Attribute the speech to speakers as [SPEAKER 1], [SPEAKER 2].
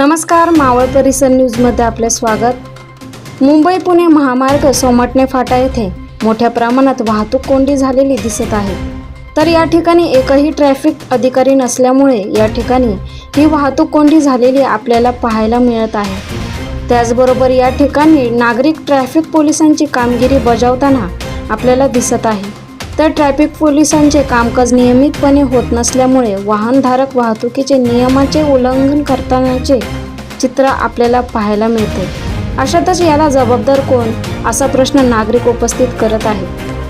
[SPEAKER 1] नमस्कार मावळ परिसर न्यूजमध्ये आपले स्वागत. मुंबई पुणे महामार्ग सोमटणे फाटा येथे मोठ्या प्रमाणात वाहतूक कोंडी झालेली दिसत आहे. तर या ठिकाणी एकही ट्रॅफिक अधिकारी नसल्यामुळे या ठिकाणी ही वाहतूक कोंडी झालेली आपल्याला पाहायला मिळत आहे. त्याचबरोबर या ठिकाणी नागरिक ट्रॅफिक पोलिसांची कामगिरी बजावताना आपल्याला दिसत आहे. तर ट्रॅफिक पोलिसांचे कामकाज नियमितपणे होत नसल्यामुळे वाहनधारक वाहतुकीचे नियमाचे उल्लंघन करतानाचे चित्र आपल्याला पाहायला मिळते. अशातच याला जबाबदार कोण? असा प्रश्न नागरिक उपस्थित करत आहेत.